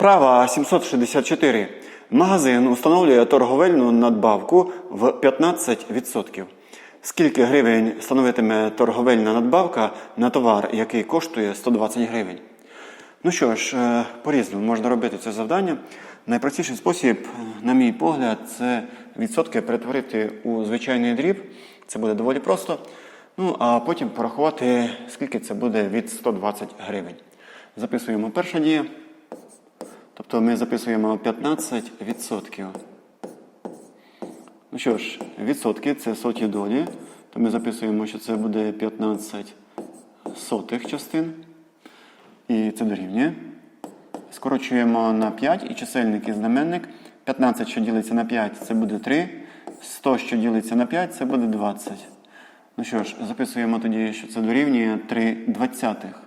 Вправа 764. Магазин установлює торговельну надбавку в 15%. Скільки гривень становитиме торговельна надбавка на товар, який коштує 120 гривень? Ну що ж, е, по-різному можна робити це завдання. Найпростіший спосіб, на мій погляд, це відсотки перетворити у звичайний дріб. Це буде доволі просто. Ну, а потім порахувати, скільки це буде від 120 гривень. Записуємо перша дія. Тобто ми записуємо 15%. Ну що ж, відсотки це соті долі. То ми записуємо, що це буде 15 сотих частин. І це дорівнює. Скорочуємо на 5 і чисельник і знаменник. 15, що ділиться на 5, це буде 3. 100, що ділиться на 5, це буде 20. Ну що ж, записуємо тоді, що це дорівнює 3 двадцятих.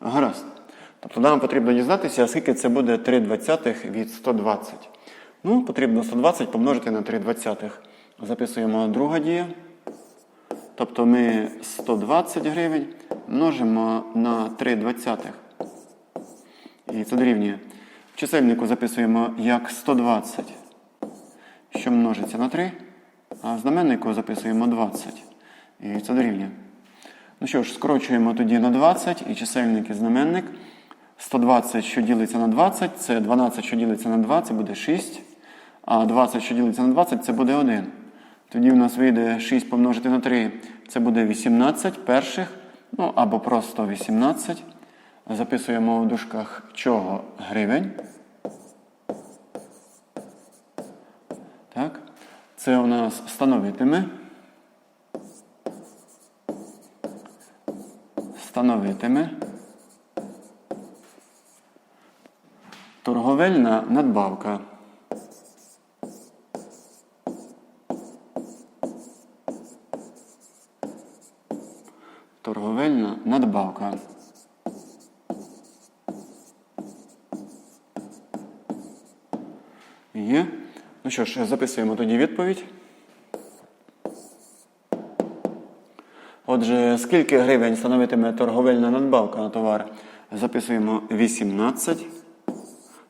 Гаразд. Тобто нам потрібно дізнатися, скільки це буде 3 двадцятих від 120. Ну, потрібно 120 помножити на 3 двадцятих. Записуємо друга дія. Тобто ми 120 гривень множимо на 3 двадцятих. І це дорівнює. В чисельнику записуємо як 120, що множиться на 3, а в знаменнику записуємо 20. І це дорівнює. Ну що ж, скорочуємо тоді на 20 і чисельник і знаменник. 120, що ділиться на 20, це 12, що ділиться на 2, це буде 6. А 20, що ділиться на 20, це буде 1. Тоді в нас вийде 6 помножити на 3, це буде 18 перших, ну або просто 18. Записуємо в дужках чого гривень. Так. Це у нас становитиме. Становитиме. Торговельна надбавка. Торговельна надбавка. Є. Ну що ж, записуємо тоді відповідь. Отже, скільки гривень становитиме торговельна надбавка на товар? Записуємо 18